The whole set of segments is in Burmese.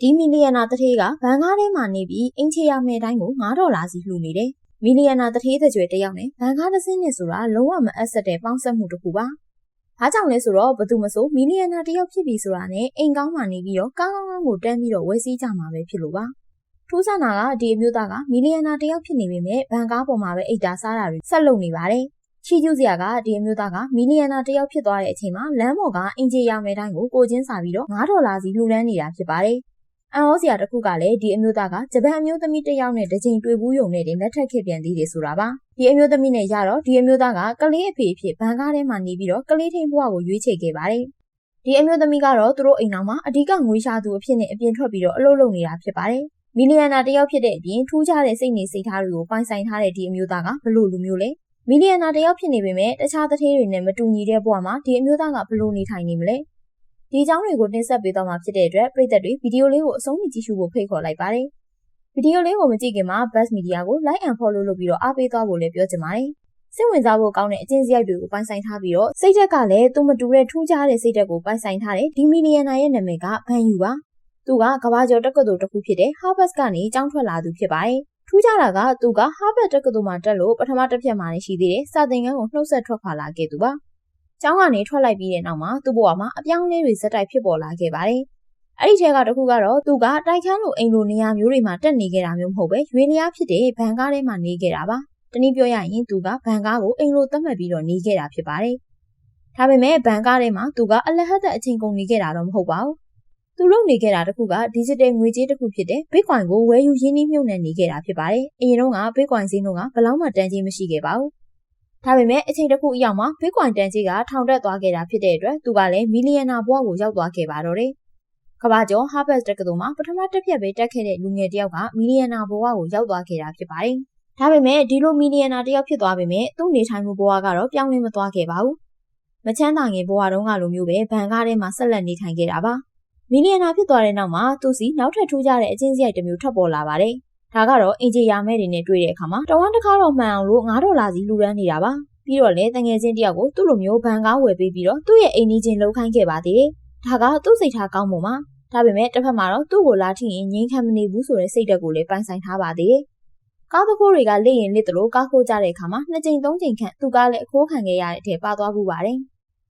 ဒီမီလီယံနာတထေးကဘန်ကားထဲမှာနေပြီးအင်ချီယာမဲတိုင်းကို9ဒေါ်လာစီလှူနေတယ်။မီလီယံနာတထေးတဲ့ကြွယ်တစ်ယောက်နဲ့ဘန်ကားတစ်စင်းနဲ့ဆိုတာလုံးဝမအပ်ဆက်တဲ့ပေါင်းဆက်မှုတစ်ခုပါ။ဘာကြောင့်လဲဆိုတော့ဘသူမဆိုမီလီယံနာတစ်ယောက်ဖြစ်ပြီဆိုတာနဲ့အိမ်ကောင်းမှနေပြီးတော့ကားကောင်းကောင်းကိုတန်းပြီးတော့ဝယ်စည်းကြမှာပဲဖြစ်လို့ပါ။ထူးဆန်းတာကဒီအမျိုးသားကမီလီယံနာတစ်ယောက်ဖြစ်နေပေမဲ့ဘန်ကားပေါ်မှာပဲအိတ်တာစားတာတွေဆက်လုပ်နေပါတယ်။ချီကျူးစရာကဒီအမျိုးသားကမီလီယံနာတစ်ယောက်ဖြစ်သွားတဲ့အချိန်မှာလမ်းပေါ်ကအင်ဂျီယာမဲတိုင်းကိုကိုချင်းစာပြီးတော့9ဒေါ်လာစီလှူဒန်းနေတာဖြစ်ပါတယ်။ အံ့ဩစရာတစ်ခုကလည်းဒီအမျိုးသားကဂျပန်အမျိုးသမီးတစ်ယောက်နဲ့တစ်ချိန်တွေ့ဘူးယုံနဲ့တင်လက်ထက်ခဲ့ပြန်သေးတယ်ဆိုတာပါဒီအမျိုးသမီးနဲ့ရတော့ဒီအမျိုးသားကကလေးအဖေအဖြစ်ဘန်ကားထဲမှာနေပြီးတော့ကလေးထိန်ဘဝကိုရွေးချယ်ခဲ့ပါတယ်ဒီအမျိုးသမီးကတော့သူတို့အိမ်တော်မှာအဓိကငွေရှာသူအဖြစ်နဲ့အပြင်ထွက်ပြီးတော့အလုပ်လုပ်နေတာဖြစ်ပါတယ်မီလီယံနာတယောက်ဖြစ်တဲ့အပြင်ထူးခြားတဲ့စိတ်နေစိတ်ထားတွေကိုပိုင်ဆိုင်ထားတဲ့ဒီအမျိုးသားကဘလို့လူမျိုးလဲမီလီယံနာတယောက်ဖြစ်နေပေမဲ့တခြားသတင်းတွေနဲ့မတူညီတဲ့ဘဝမှာဒီအမျိုးသားကဘလို့နေထိုင်နေမလဲ ဒီအကြောင်းတွေကိုတင်ဆက်ပေးသွားမှာဖြစ်တဲ့အတွက်ပရိသတ်တွေဗီဒီယိုလေးကိုအဆုံးထိကြည့်ရှုဖို့ဖိတ်ခေါ်လိုက်ပါတယ်။ဗီဒီယိုလေးကိုမကြည့်ခင်မှာ Buzz Media ကို Like and Follow လုပ်ပြီးတော့အားပေးသွားဖို့လည်းပြောချင်ပါတယ်။စိတ်ဝင်စားဖို့ကောင်းတဲ့အကျင့်စရိုက်တွေကိုပိုင်ဆိုင်ထားပြီးတော့စိတ်ဓာတ်ကလည်းသူမတူတဲ့ထူးခြားတဲ့စိတ်ဓာတ်ကိုပိုင်ဆိုင်ထားတဲ့ဒီမီလီယံနာရဲ့နာမည်ကဘန်ယူပါ။သူကကဘာကျော်တက္ကသိုလ်တစ်ခုဖြစ်တဲ့ Harvard ကနေကျောင်းထွက်လာသူဖြစ်ပါတယ်။ထူးခြားတာကသူက Harvard တက္ကသိုလ်မှာတက်လို့ပထမတစ်ဖြတ်မှာရှိသေးတယ်စာသင်ခန်းကိုနှုတ်ဆက်ထွက်ခွာလာခဲ့သူပါ။ ကျောင်းကနေထွက်လိုက်ပြီးတဲ့နောက်မှာသူ့ဘဝမှာအပြောင်းအလဲတွေဇက်တိုက်ဖြစ်ပေါ်လာခဲ့ပါတယ်။အဲ့ဒီထဲကတစ်ခုကတော့သူကတိုက်ခန်းလိုအိမ်လိုနေရာမျိုးတွေမှာတက်နေခဲ့တာမျိုးမဟုတ်ပဲရွေးလျားဖြစ်တဲ့ဘန်ကားထဲမှာနေခဲ့တာပါ။တနည်းပြောရရင်သူကဘန်ကားကိုအိမ်လိုသတ်မှတ်ပြီးတော့နေခဲ့တာဖြစ်ပါတယ်။ဒါပေမဲ့ဘန်ကားထဲမှာသူကအလဟတ်တဲ့အချိန်ကုန်နေခဲ့တာတော့မဟုတ်ပါဘူး။သူလုပ်နေခဲ့တာတခုက digital ငွေကြေးတစ်ခုဖြစ်တဲ့ Bitcoin ကိုဝယ်ယူရင်းနှီးမြှုပ်နှံနေခဲ့တာဖြစ်ပါတယ်။အရင်တော့က Bitcoin ဈေးနှုန်းကဘယ်လောက်မှတန်ကြေးမရှိခဲ့ပါဘူး ဒါပေမဲ့အချိန်တစ်ခုအရောက်မှာ Bitcoin တန်ကြေးကထောင်တက်သွားခဲ့တာဖြစ်တဲ့အတွက်သူကလည်းမီလီယံနာဘဝကိုရောက်သွားခဲ့ပါတော့တယ်။ကဘာကျော် Harvard တက္ကသိုလ်မှာပထမတစ်ဖြတ်ပဲတက်ခဲ့တဲ့လူငယ်တယောက်ကမီလီယံနာဘဝကိုရောက်သွားခဲ့တာဖြစ်ပါတယ်။ဒါပေမဲ့ဒီလိုမီလီယံနာတယောက်ဖြစ်သွားပေမဲ့သူ့နေထိုင်မှုဘဝကတော့ပြောင်းလဲမသွားခဲ့ပါဘူး။မချမ်းသာငယ်ဘဝတုန်းကလိုမျိုးပဲဘန်ကားထဲမှာဆက်လက်နေထိုင်ခဲ့တာပါ။မီလီယံနာဖြစ်သွားတဲ့နောက်မှာသူစီနောက်ထပ်ထူးခြားတဲ့အချင်းစရိုက်တစ်မျိုးထွက်ပေါ်လာပါတယ်။ ဒါကတော့အင်ဂျီယာမဲတွေနဲ့တွေ့တဲ့အခါမှာတဝမ်းတစ်ခါတော့မှန်အောင်လို့9ဒေါ်လာစီလူရန်နေတာပါပြီးတော့လည်းတငယ်ချင်းတယောက်ကိုသူ့လိုမျိုးဘန်ကားဝယ်ပေးပြီးတော့သူ့ရဲ့အိမ်ကြီးချင်းလှုပ်ခိုင်းခဲ့ပါသေးတယ်။ဒါကသူ့စိတ်ထားကောင်းပုံမှာဒါပေမဲ့တစ်ဖက်မှာတော့သူ့ကိုလာထိရင်ငြိမ်းချမ်းမနေဘူးဆိုတဲ့စိတ်ဓာတ်ကိုလည်းပိုင်ဆိုင်ထားပါသေးတယ်။ကားသခိုးတွေကလက်ရင်လက်တလို့ကားခိုးကြတဲ့အခါမှာနှစ်ကြိမ်သုံးကြိမ်ခန့်သူကလည်းအခိုးခံခဲ့ရတဲ့အထက်ပါသွားဘူးပါတယ်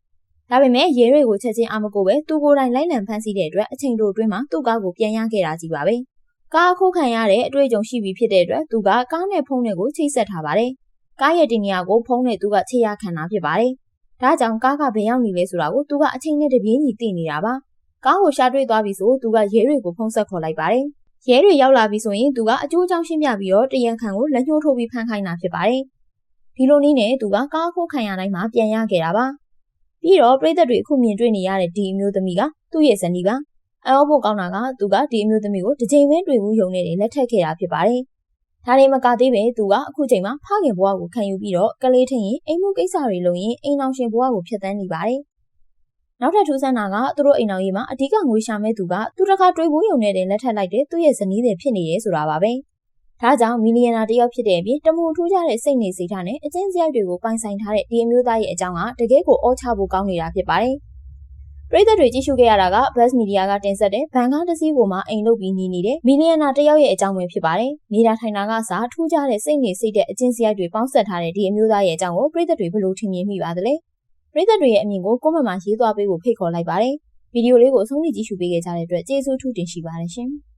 ။ဒါပေမဲ့ရဲတွေကိုချက်ချင်းအမကိုပဲသူကိုယ်တိုင်လိုက်လံဖမ်းဆီးတဲ့အတွက်အချိန်တိုအတွင်းမှာသူ့ကားကိုပြန်ရခဲ့တာကြီးပါပဲ။ ကားအခိုးခံရတဲ့အတွေ့အကြုံရှိပြီဖြစ်တဲ့အတွက်သူကကားနဲ့ဖုန်းတွေကိုချိတ်ဆက်ထားပါတယ်။ကားရဲ့တင်နေရာကိုဖုံးနဲ့သူကခြေရခံတာဖြစ်ပါတယ်။ဒါကြောင့်ကားကဘယ်ရောက်နေလဲဆိုတာကိုသူကအချိန်နဲ့တပြေးညီသိနေတာပါ။ကားကိုရှာတွေ့သွားပြီဆိုသူကရဲတွေကိုဖုံးဆက်ခေါ်လိုက်ပါတယ်။ရဲတွေရောက်လာပြီဆိုရင်သူကအကျိုးအကြောင်းရှင်းပြပြီးတော့တရန်ခံကိုလက်ညှိုးထိုးပြီးဖမ်းခိုင်းတာဖြစ်ပါတယ်။ဒီလိုနည်းနဲ့သူကကားခိုးခံရတိုင်းမှာပြန်ရခဲ့တာပါ။ပြီးတော့ပြည်သက်တွေအခုမြင်တွေ့နေရတဲ့ဒီအမျိုးသမီးကသူ့ရဲ့ဇနီးပါ။ အော်ဖို့ကောင်းတာကသူကဒီအမျိုးသမီးကိုတစ်ချိန်ပဲတွေ့ဘူးယုံနေတယ်လက်ထက်ခဲ့တာဖြစ်ပါတယ်။ဒါတွေမကသေးပဲသူကအခုချိန်မှာဖခင်ဘဝကိုခံယူပြီးတော့ကလေးထင်းရင်အိမ်မှုကိစ္စတွေလုပ်ရင်အိမ်အောင်ရှင်ဘဝကိုဖျက်ဆီးနေပါတယ်။နောက်ထပ်ထူးဆန်းတာကသူတို့အိမ်အောင်ကြီးမှာအဓိကငွေရှာမဲ့သူကသူတစ်ခါတွေးဖို့ယုံနေတဲ့လက်ထပ်လိုက်တဲ့သူ့ရဲ့ဇနီးတွေဖြစ်နေရဲဆိုတာပါပဲ။ဒါကြောင့်မီလီယံနာတယောက်ဖြစ်တဲ့အပြင်တမူထူးခြားတဲ့စိတ်နေစိတ်ထားနဲ့အကျဉ်းစရိုက်တွေကိုပိုင်ဆိုင်ထားတဲ့ဒီအမျိုးသားရဲ့အကြောင်းကတကယ်ကိုအောချဖို့ကောင်းနေတာဖြစ်ပါတယ်။ ပရိသတ်တွေကြည့်ရှုခဲ့ရတာက Buzz Media ကတင်ဆက်တဲ့ဘန်ကားတစ်စီးကိုမှအိမ်လုပ်ပြီးနေနေတဲ့မီလီယံနာတယောက်ရဲ့အကြောင်းပဲဖြစ်ပါတယ်။နေတာထိုင်တာကစားထူးခြားတဲ့စိတ်နေစိတ်တဲ့အကျင့်စရိုက်တွေပေါင်းစပ်ထားတဲ့ဒီအမျိုးသားရဲ့အကြောင်းကိုပရိသတ်တွေဘယ်လိုထင်မြင်မိပါသလဲ။ပရိသတ်တွေရဲ့အမြင်ကိုကွန်မန့်မှာရေးသွားပေးဖို့ဖိတ်ခေါ်လိုက်ပါတယ်။ဗီဒီယိုလေးကိုအဆုံးထိကြည့်ရှုပေးခဲ့ကြတဲ့အတွက်ကျေးဇူးထူးတင်ရှိပါတယ်ရှင်။